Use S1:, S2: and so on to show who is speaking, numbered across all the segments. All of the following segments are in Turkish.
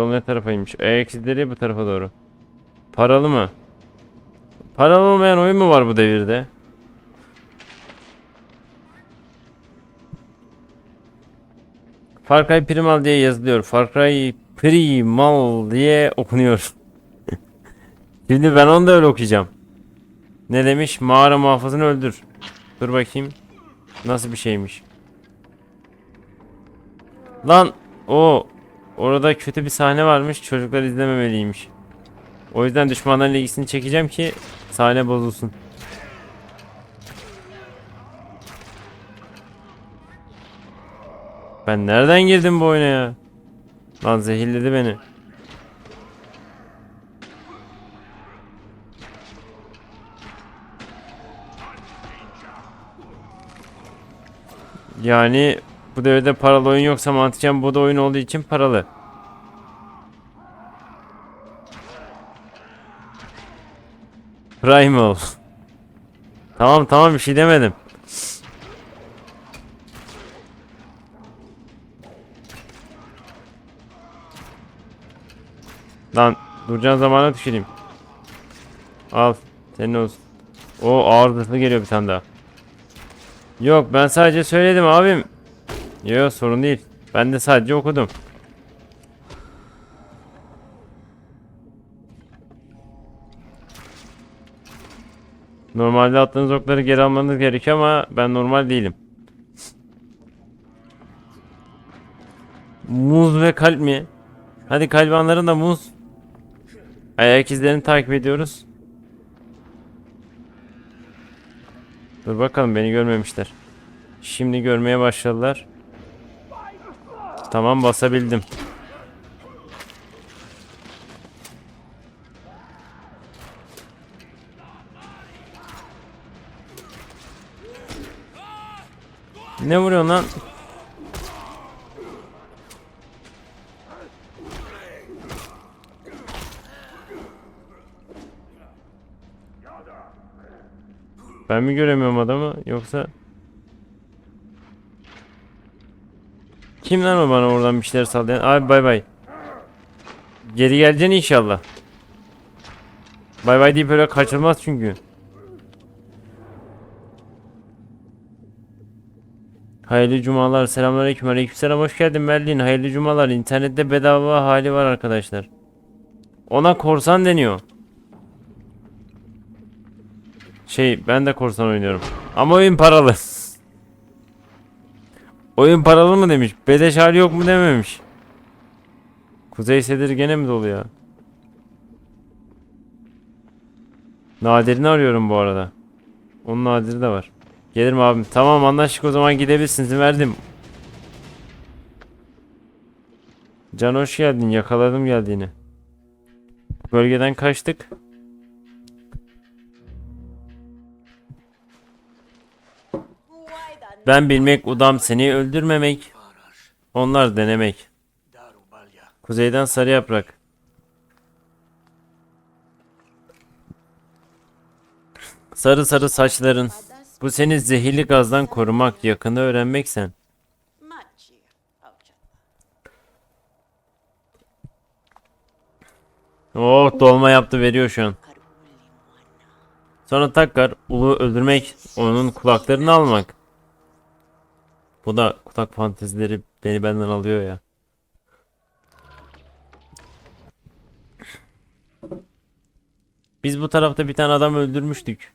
S1: Yol ne tarafaymış? Ayak izleri bu tarafa doğru. Paralı mı? Paralı olmayan oyun mu var bu devirde? Far Cry Primal diye yazılıyor. Far Cry Primal diye okunuyor. Şimdi ben onu da öyle okuyacağım. Ne demiş? Mağara muhafızını öldür. Dur bakayım. Nasıl bir şeymiş? Lan o orada kötü bir sahne varmış. Çocuklar izlememeliymiş. O yüzden düşmanların ilgisini çekeceğim ki sahne bozulsun. Ben nereden girdim bu oyuna ya? Lan zehirledi beni. Yani bu devirde paralı oyun yoksa mantıken bu da oyun olduğu için paralı. Primal. tamam tamam bir şey demedim. Lan duracağın zamana tüküreyim. Al senin olsun. O ağır zırhlı geliyor bir tane daha. Yok ben sadece söyledim abim. Yok sorun değil. Ben de sadece okudum. Normalde attığınız okları geri almanız gerekiyor ama ben normal değilim. Muz ve kalp mi? Hadi kalbanların da muz. Ayak izlerini takip ediyoruz. Dur bakalım beni görmemişler. Şimdi görmeye başladılar. Tamam basabildim. Ne vuruyorsun lan? Ben mi göremiyorum adamı yoksa Kim lan o bana oradan bir şeyler sallayan? Abi bay bay. Geri geleceksin inşallah. Bay bay deyip öyle kaçılmaz çünkü. Hayırlı cumalar. Selamünaleyküm. Aleykümselam. Hoş geldin Merlin. Hayırlı cumalar. İnternette bedava hali var arkadaşlar. Ona korsan deniyor. Şey ben de korsan oynuyorum. Ama oyun paralı. Oyun paralı mı demiş. Beleş hali yok mu dememiş. Kuzey Sedir gene mi dolu ya? Nadir'ini arıyorum bu arada. Onun Nadir'i de var. Gelirim abim. Tamam anlaştık o zaman gidebilirsin. İzin verdim. Can hoş geldin. Yakaladım geldiğini. Bölgeden kaçtık. Ben bilmek udam seni öldürmemek. Onlar denemek. Kuzeyden sarı yaprak. Sarı sarı saçların. Bu seni zehirli gazdan korumak, yakını öğrenmek sen. Oh dolma yaptı veriyor şu an. Sonra takar ulu öldürmek, onun kulaklarını almak. Bu da kulak fantezileri beni benden alıyor ya. Biz bu tarafta bir tane adam öldürmüştük.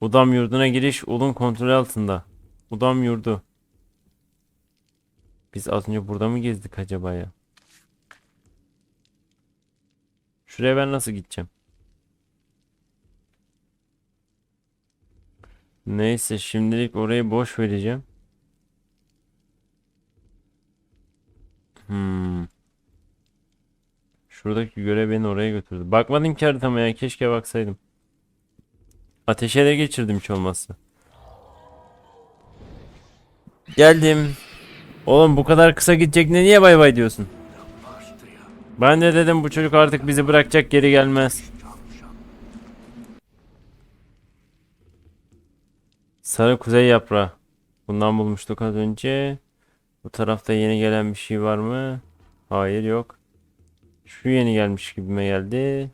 S1: Udam yurduna giriş ulun kontrolü altında. Udam yurdu. Biz az önce burada mı gezdik acaba ya? Şuraya ben nasıl gideceğim? Neyse şimdilik orayı boş vereceğim. Hmm. Şuradaki görev beni oraya götürdü. Bakmadım ki haritama ya keşke baksaydım. Ateşe de geçirdim hiç olmazsa. Geldim. Oğlum bu kadar kısa gidecek ne niye bay bay diyorsun? Ben de dedim bu çocuk artık bizi bırakacak geri gelmez. Sarı kuzey yaprağı. Bundan bulmuştuk az önce. Bu tarafta yeni gelen bir şey var mı? Hayır yok. Şu yeni gelmiş gibime geldi.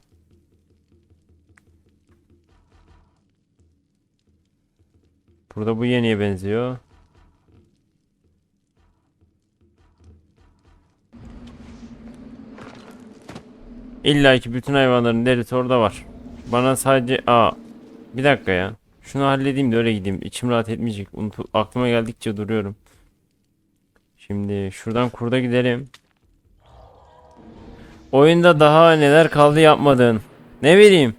S1: Burada bu yeniye benziyor. İlla ki bütün hayvanların derisi orada var. Bana sadece aa bir dakika ya. Şunu halledeyim de öyle gideyim. İçim rahat etmeyecek. Unutu, aklıma geldikçe duruyorum. Şimdi şuradan kurda gidelim. Oyunda daha neler kaldı yapmadın. Ne bileyim.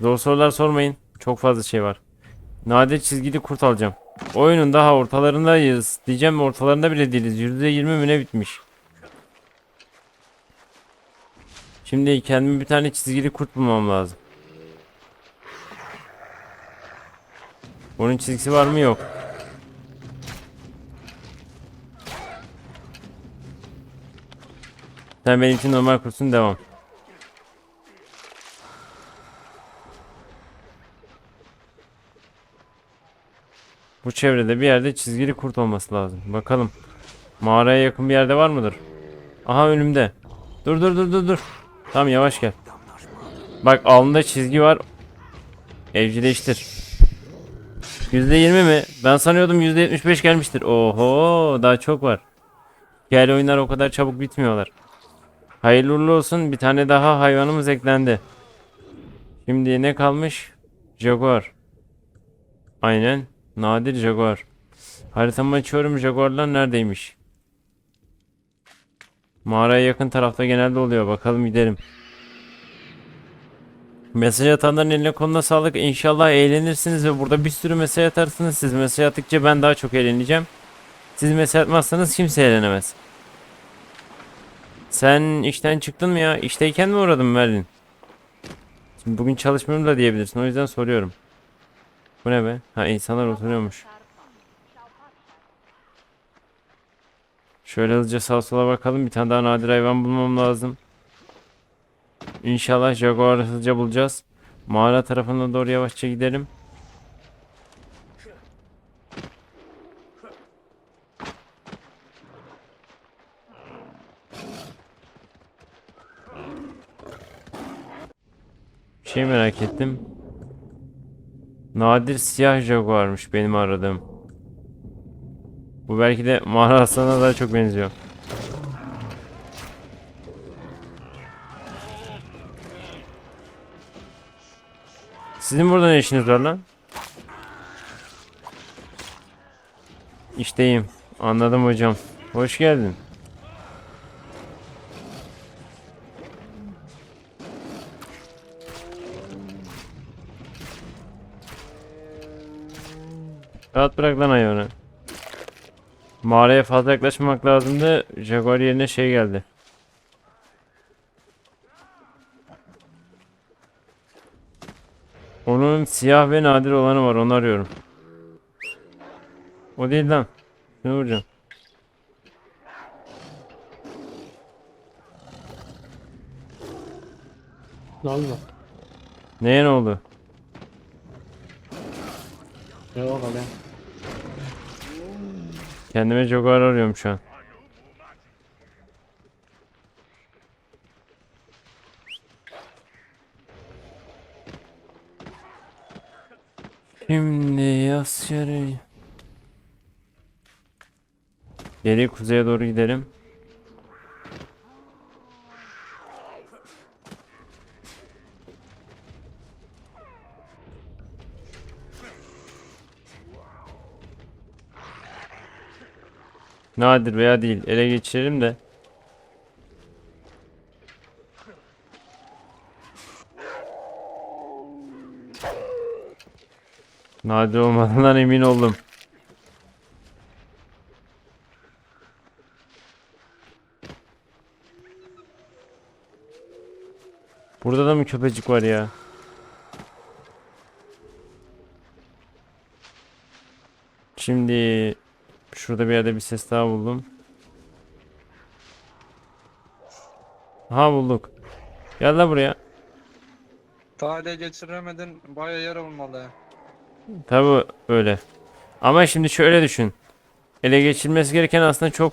S1: Zor sorular sormayın. Çok fazla şey var. Nadir çizgili kurt alacağım. Oyunun daha ortalarındayız. Diyeceğim ortalarında bile değiliz. %20 mi ne bitmiş. Şimdi kendime bir tane çizgili kurt bulmam lazım. Bunun çizgisi var mı yok. Sen benim için normal kursun devam. Bu çevrede bir yerde çizgili kurt olması lazım. Bakalım. Mağaraya yakın bir yerde var mıdır? Aha önümde. Dur dur dur dur dur. Tamam yavaş gel. Bak alnında çizgi var. Evcilleştir. %20 mi? Ben sanıyordum %75 gelmiştir. Oho daha çok var. Hikayeli oyunlar o kadar çabuk bitmiyorlar. Hayırlı uğurlu olsun. Bir tane daha hayvanımız eklendi. Şimdi ne kalmış? Jaguar. Aynen. Nadir Jaguar. Haritamı açıyorum. Jaguarlar neredeymiş? Mağaraya yakın tarafta genelde oluyor. Bakalım gidelim. Mesaj atanların eline koluna sağlık. İnşallah eğlenirsiniz ve burada bir sürü mesaj atarsınız. Siz mesaj attıkça ben daha çok eğleneceğim. Siz mesaj atmazsanız kimse eğlenemez. Sen işten çıktın mı ya? İşteyken mi uğradın Merlin? Şimdi bugün çalışmıyorum da diyebilirsin. O yüzden soruyorum. Bu ne be? Ha insanlar oturuyormuş. Şöyle hızlıca sağa sola bakalım. Bir tane daha nadir hayvan bulmam lazım. İnşallah Jaguar'ı hızlıca bulacağız. Mağara tarafına doğru yavaşça gidelim. Bir şey merak ettim. Nadir siyah Jaguar'mış benim aradığım. Bu belki de mağara aslanına daha çok benziyor. Sizin burada ne işiniz var lan? İşteyim. Anladım hocam. Hoş geldin. Rahat bırak lan hayvanı. Mağaraya fazla yaklaşmamak lazımdı. Jaguar yerine şey geldi. Onun siyah ve nadir olanı var onu arıyorum. O değil lan. Şunu vuracağım.
S2: Ne oldu?
S1: Neye ne oldu?
S2: Ne oldu lan?
S1: Kendime Jaguar arıyorum şu an. Şimdi yaz yarı. Geri kuzeye doğru gidelim. Nadir veya değil ele geçirelim de. Nadir olmadığından emin oldum. Burada da mı köpecik var ya? Şimdi şurada bir yerde bir ses daha buldum. Aha bulduk. Gel la buraya.
S3: Tale geçiremedin baya yer olmalı.
S1: Tabi öyle. Ama şimdi şöyle düşün. ele geçirilmesi gereken aslında çok